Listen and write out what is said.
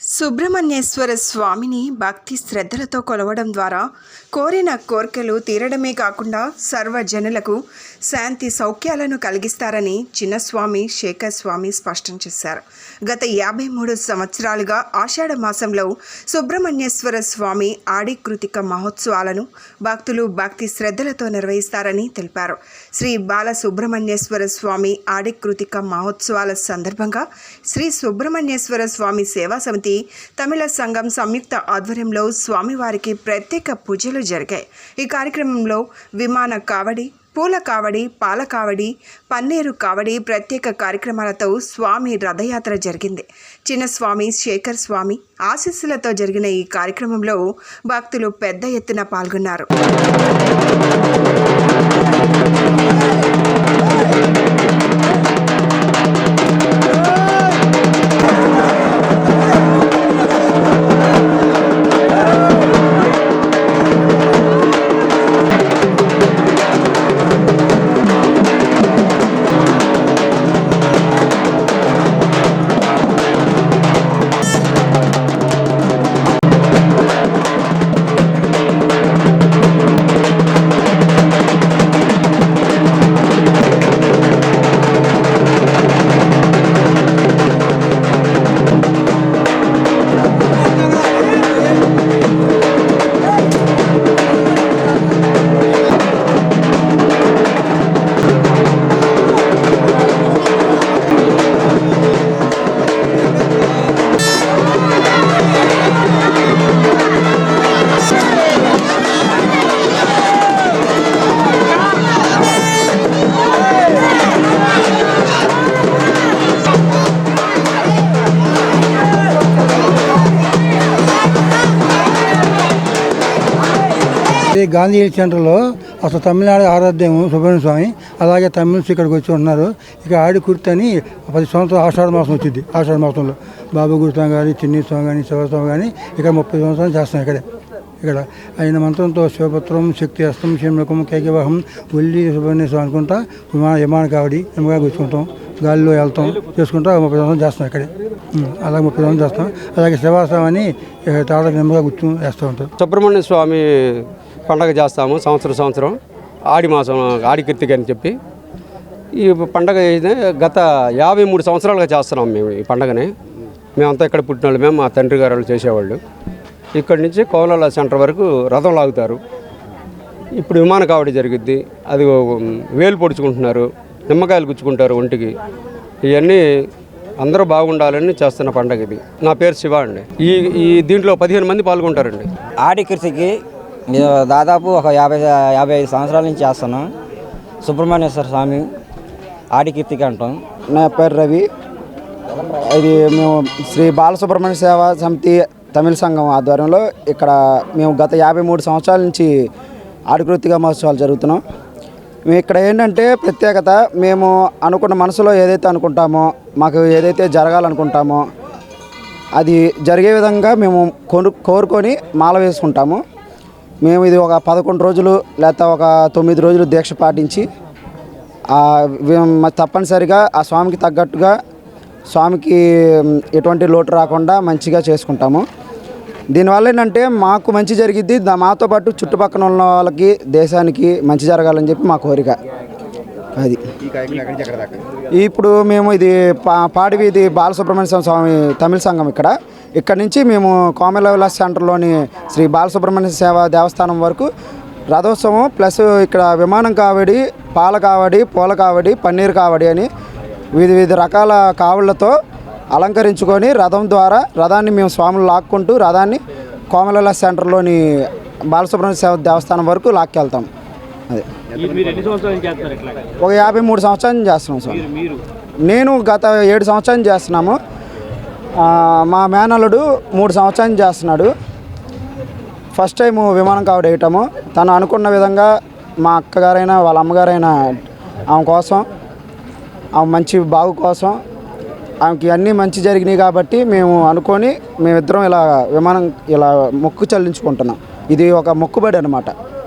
సుబ్రహ్మణ్యేశ్వర స్వామిని భక్తి శ్రద్ధలతో కొలవడం ద్వారా కోరిన కోర్కెలు తీరడమే కాకుండా సర్వజనులకు శాంతి సౌఖ్యాలను కలిగిస్తారని చిన్నస్వామి శేఖర్ స్వామి స్పష్టం చేశారు. గత యాభై మూడు సంవత్సరాలుగా ఆషాఢ మాసంలో సుబ్రహ్మణ్యేశ్వర స్వామి ఆడి కృతిక మహోత్సవాలను భక్తులు భక్తి శ్రద్ధలతో నిర్వహిస్తారని తెలిపారు. శ్రీ బాల సుబ్రహ్మణ్యేశ్వర స్వామి ఆడి కృతిక మహోత్సవాల సందర్భంగా శ్రీ సుబ్రహ్మణ్యేశ్వర స్వామి సేవా సమితి తమిళ సంఘం సంయుక్త ఆధ్వర్యంలో స్వామివారికి ప్రత్యేక పూజలు జరిగాయి. ఈ కార్యక్రమంలో విమాన కావడి పూల కావడి పాల కావడి పన్నీరు కావడి ప్రత్యేక కార్యక్రమాలతో స్వామి రథయాత్ర జరిగింది. చిన్నస్వామి శేఖర్ స్వామి ఆశీస్సులతో జరిగిన ఈ కార్యక్రమంలో భక్తులు పెద్ద ఎత్తున పాల్గొన్నారు. గాంధీ హిల్ సెంటర్లో అసలు తమిళనాడు ఆరాధ్యం సుబ్రహ్మణ్య స్వామి అలాగే తమిళన్స్ ఇక్కడికి వచ్చి ఉన్నారు. ఇక ఆడి కుర్తి అని పది సంవత్సరాలు ఆషాఢ మాసం వచ్చింది ఆషాఢ మాసంలో. బాబు గురుస్వామి కానీ చిన్ని స్వామి కానీ శివస్వామి కానీ ఇక్కడ ముప్పై సంవత్సరాలు చేస్తాం ఇక్కడే ఇక్కడ. ఆయన మంత్రంతో శివపత్రం శక్తి అస్తం శివముఖం కేకవాహం ఉల్లి సుబ్రహ్మణ్య స్వామి అనుకుంటా విమాన విమాన కావడి నిమ్మకాయ కూర్చుంటాం. గాలిలో వెళ్తాం చేసుకుంటా ముప్పై సంవత్సరం చేస్తాం ఇక్కడే. అలాగే ముప్పై సంవత్సరం చేస్తాం. అలాగే శివాసం అని తాడ నెమ్మగా కూర్చొని వేస్తూ ఉంటాం సుబ్రహ్మణ్య స్వామి పండగ చేస్తాము సంవత్సరం సంవత్సరం. ఆడి మాసం ఆడి కీర్తిక అని చెప్పి. ఈ పండగ గత యాభై మూడు సంవత్సరాలుగా చేస్తున్నాం మేము ఈ పండగని. మేమంతా ఇక్కడ పుట్టిన వాళ్ళు మేము మా తండ్రి గారు వాళ్ళు చేసేవాళ్ళు. ఇక్కడి నుంచి కోలాల సెంటర్ వరకు రథం లాగుతారు. ఇప్పుడు విమాన కావడి జరిగిద్ది. అది వేలు పొడుచుకుంటున్నారు నిమ్మకాయలు గుచ్చుకుంటారు ఒంటికి. ఇవన్నీ అందరూ బాగుండాలని చేస్తున్న పండగ ఇది. నా పేరు శివ అండి. ఈ ఈ దీంట్లో పదిహేను మంది పాల్గొంటారండి. ఆడి కృషికి నేను దాదాపు ఒక యాభై యాభై ఐదు సంవత్సరాల నుంచి చేస్తున్నాం సుబ్రహ్మణ్యేశ్వర స్వామి ఆడికీర్తికి అంటాం. నా పేరు రవి. ఇది మేము శ్రీ బాలసుబ్రహ్మణ్య సేవా సమితి తమిళ సంఘం ఆధ్వర్యంలో ఇక్కడ మేము గత యాభై మూడు సంవత్సరాల నుంచి ఆడికృతిగా మహోత్సవాలు జరుగుతున్నాం. మేము ఇక్కడ ఏంటంటే ప్రత్యేకత మేము అనుకున్న మనసులో ఏదైతే అనుకుంటామో మాకు ఏదైతే జరగాలనుకుంటామో అది జరిగే విధంగా మేము కోరుకొని మాల వేసుకుంటాము. మేము ఇది ఒక పదకొండు రోజులు లేకపోతే ఒక తొమ్మిది రోజులు దీక్ష పాటించి తప్పనిసరిగా ఆ స్వామికి తగ్గట్టుగా స్వామికి ఎటువంటి లోటు రాకుండా మంచిగా చేసుకుంటాము. దీనివల్ల ఏంటంటే మాకు మంచి జరిగిద్ది దా- మాతో పాటు చుట్టుపక్కల ఉన్న వాళ్ళకి దేశానికి మంచి జరగాలని చెప్పి మా కోరిక. అది. ఇప్పుడు మేము ఇది పా పాడి వీధి బాలసుబ్రహ్మణ్య స్వామి తమిళ సంఘం ఇక్కడ. ఇక్కడ నుంచి మేము కోమల విలాస్ సెంటర్లోని శ్రీ బాలసుబ్రహ్మణ్య సేవ దేవస్థానం వరకు రథోత్సవం ప్లస్ ఇక్కడ విమానం కావడి పాల కావడి పూల కావడి పన్నీర్ కావడి అని వివిధ వివిధ రకాల కావులతో అలంకరించుకొని రథం ద్వారా రథాన్ని మేము స్వాములు లాక్కుంటూ రథాన్ని కోమల విలాస్ సెంటర్లోని బాలసుబ్రహ్మణ్య సేవ దేవస్థానం వరకు లాక్కెళ్తాం. అదే. ఒక యాభై మూడు సంవత్సరాల చేస్తున్నాం సార్. నేను గత ఏడు సంవత్సరాల చేస్తున్నాము. మా మేనల్లుడు మూడు సంవత్సరాలు చేస్తున్నాడు. ఫస్ట్ టైము విమానం కావడం వేయటము. తను అనుకున్న విధంగా మా అక్కగారైనా వాళ్ళ అమ్మగారైనా ఆమె కోసం ఆమె మంచి బాగు కోసం ఆమెకి అన్నీ మంచి జరిగినాయి కాబట్టి మేము అనుకొని మేమిద్దరం ఇలా విమానం ఇలా మొక్కు చెల్లించుకుంటున్నాం. ఇది ఒక మొక్కుబడి అనమాట